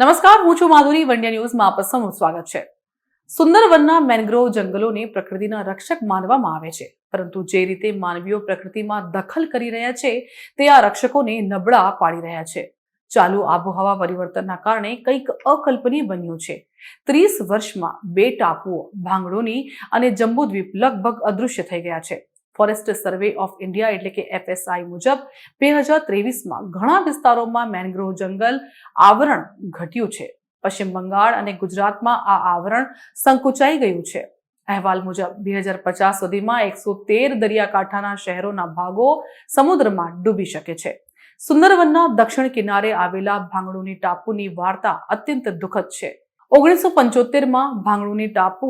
નમસ્કાર, હું છું માધુરી. વંડ્યા ન્યૂઝમાં આપ સૌનું સ્વાગત છે. સુંદરવનના મેનગ્રોવ જંગલોને પ્રકૃતિના રક્ષક માનવામાં આવે છે. પરંતુ જે રીતે માનવીઓ પ્રકૃતિમાં દખલ કરી રહ્યા છે, તે આ રક્ષકોને નબળા પાડી રહ્યા છે. ચાલુ આબોહવા પરિવર્તનના કારણે કંઈક અકલ્પનીય બન્યું છે. ત્રીસ વર્ષમાં બે ટાપુઓ, ભાંગડોની અને જંબુદ્વીપ લગભગ અદૃશ્ય થઈ ગયા છે. ફોરેસ્ટ સર્વે ઓફ ઇન્ડિયા એટલે કે એફએસઆઈ મુજબ બે હજાર ત્રેવીસમાં ઘણા વિસ્તારોમાં મેનગ્રોવ જંગલ આવરણ ઘટ્યું છે. પશ્ચિમ બંગાળ અને ગુજરાતમાં આ આવરણ સંકુચાઈ ગયું છે. અહેવાલ મુજબ બે હજાર પચાસ સુધીમાં એકસો તેર દરિયાકાંઠાના શહેરોના ભાગો સમુદ્રમાં ડૂબી શકે છે. સુંદરવનના દક્ષિણ કિનારે આવેલા ભાંગડુની ટાપુની વાર્તા અત્યંત દુઃખદ છે. ઓગણીસો પંચોતેરમાં ભાંગડુની ટાપુ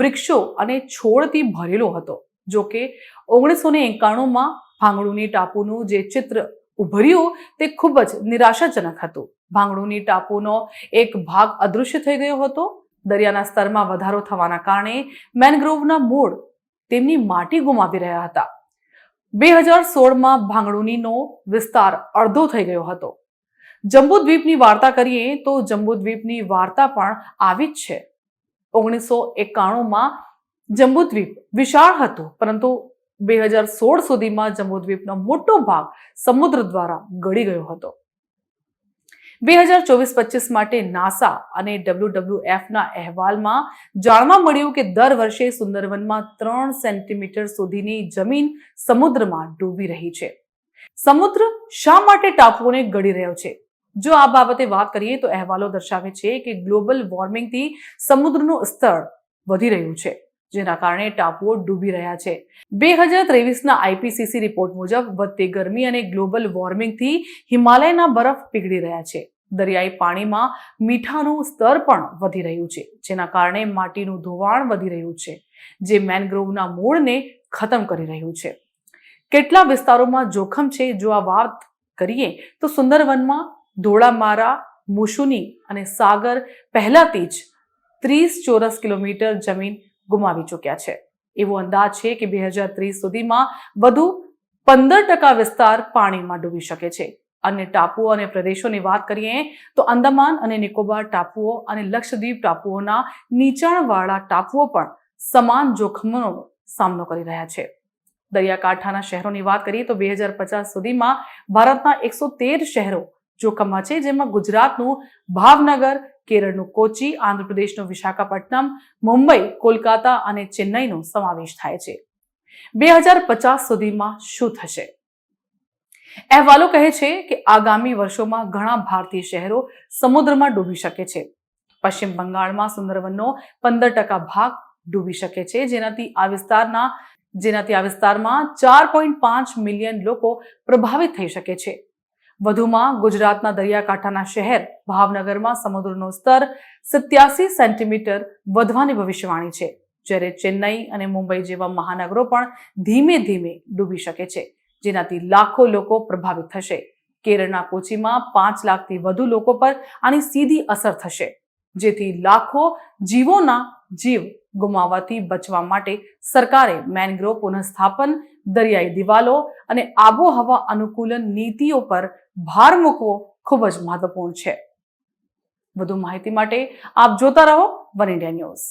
વૃક્ષો અને છોડથી ભરેલો હતો. જો કે ઓગણીસો ને એકાણુંમાં ભાંગડુની ટાપુનું જે ચિત્ર ઉભર્યું તે ખૂબ જ નિરાશાજનક હતું. ભાંગડુની ટાપુનો એક ભાગ અદૃશ્ય થઈ ગયો હતો. દરિયાના સ્તરમાં વધારો થવાના કારણે મેનગ્રોવના મૂળ તેમની માટી ગુમાવી રહ્યા હતા. બે હજાર સોળમાં ભાંગડુનીનો વિસ્તાર અડધો થઈ ગયો હતો. જંબુદ્વીપની વાર્તા કરીએ તો જંબુદ્વીપની વાર્તા પણ આવી જ છે. ઓગણીસો એકાણુંમાં જંબુદ્વીપ વિશાળ હતો, પરંતુ બે હજાર સોળ સુધીમાં જંબુદ્વીપનો મોટો ભાગ સમુદ્ર દ્વારા ગળી ગયો હતો. બે હજાર ચોવીસ પચીસ માટે નાસા અને ડબલ્યુડબલ્યુએફના અહેવાલમાં જાણવા મળ્યું કે દર વર્ષે સુંદરવનમાં ત્રણ સેન્ટીમીટર સુધીની જમીન સમુદ્રમાં ડૂબી રહી છે. સમુદ્ર શા માટે ટાપુઓને ગળી રહ્યો છે? જો આ બાબતે વાત કરીએ તો અહેવાલો દર્શાવે છે કે ગ્લોબલ વોર્મિંગથી સમુદ્રનું સ્તર વધી રહ્યું છે. જેના કારણે ટાપુઓ ડૂબી રહ્યા છે. બે હજાર ત્રેવીસના આઈપીસીસી રિપોર્ટ મુજબ વધતી ગરમી અને ગ્લોબલ વોર્મિંગથી હિમાલયના બરફ પીગળી રહ્યા છે. દરિયાઈ પાણીમાં મીઠાનું સ્તર પણ વધી રહ્યું છે, જેના કારણે માટીનું ધોવાણ વધી રહ્યું છે, જે મેનગ્રોવના મૂળને ખતમ કરી રહ્યું છે. કેટલા વિસ્તારોમાં જોખમ છે જો આ વાત કરીએ, તો સુંદરવનમાં ધોળામારા મુશુની અને સાગર પહેલાથી જ ત્રીસ ચોરસ કિલોમીટર જમીન ગુમાવી ચૂક્યા છે. એવો અંદાજ છે કે બે હજાર ત્રીસ સુધીમાં વધુ પંદર ટકા વિસ્તાર પાણીમાં ડૂબી શકે છે. અન્ય ટાપુઓ અને પ્રદેશોની વાત કરીએ તો અંદમાન અને નિકોબાર ટાપુઓ અને લક્ષદ્વીપ ટાપુઓના નીચાણવાળા ટાપુઓ પણ સમાન જોખમનો સામનો કરી રહ્યા છે. દરિયાકાંઠાના શહેરોની વાત કરીએ તો બે હજાર પચાસ સુધીમાં ભારતના એકસો તેર શહેરો જોખમમાં છે, જેમાં ગુજરાતનું ભાવનગર કેરળનું કોચી, આંધ્રપ્રદેશનું વિશાખાપટ્ટનમ, મુંબઈ, કોલકાતા અને ચેન્નઈનો સમાવેશ થાય છે. બે હજાર પચાસ સુધીમાં શું થશે? અહેવાલો કહે છે કે આગામી વર્ષોમાં ઘણા ભારતીય શહેરો સમુદ્રમાં ડૂબી શકે છે. પશ્ચિમ બંગાળમાં સુંદરવનનો પંદર ટકા ભાગ ડૂબી શકે છે. જેનાથી આ વિસ્તારના, જેનાથી આ વિસ્તારમાં ચાર પોઈન્ટ પાંચ મિલિયન લોકો પ્રભાવિત થઈ શકે છે. વધુમાં ગુજરાતના દરિયાકાંઠાના શહેર ભાવનગરમાં સમુદ્રનું સ્તર સત્યાસી સેન્ટીમીટર વધવાની ભવિષ્યવાણી છે, જ્યારે ચેન્નઈ અને મુંબઈ જેવા મહાનગરો પણ ધીમે ધીમે ડૂબી શકે છે, જેનાથી લાખો લોકો પ્રભાવિત થશે. કેરળના કોચીમાં પાંચ લાખથી વધુ લોકો પર આની સીધી અસર થશે, જેથી લાખો જીવોના જીવ ગુમાવવાથી બચવા માટે સરકારે મેનગ્રોવ પુનઃસ્થાપન દરિયાઈ દિવાલો અને આબોહવા અનુકૂલન નીતિઓ પર ભાર મૂકવો ખૂબ જ મહત્વપૂર્ણ છે. વધુ માહિતી માટે આપ જોતા રહો વન ઇન્ડિયા ન્યૂઝ.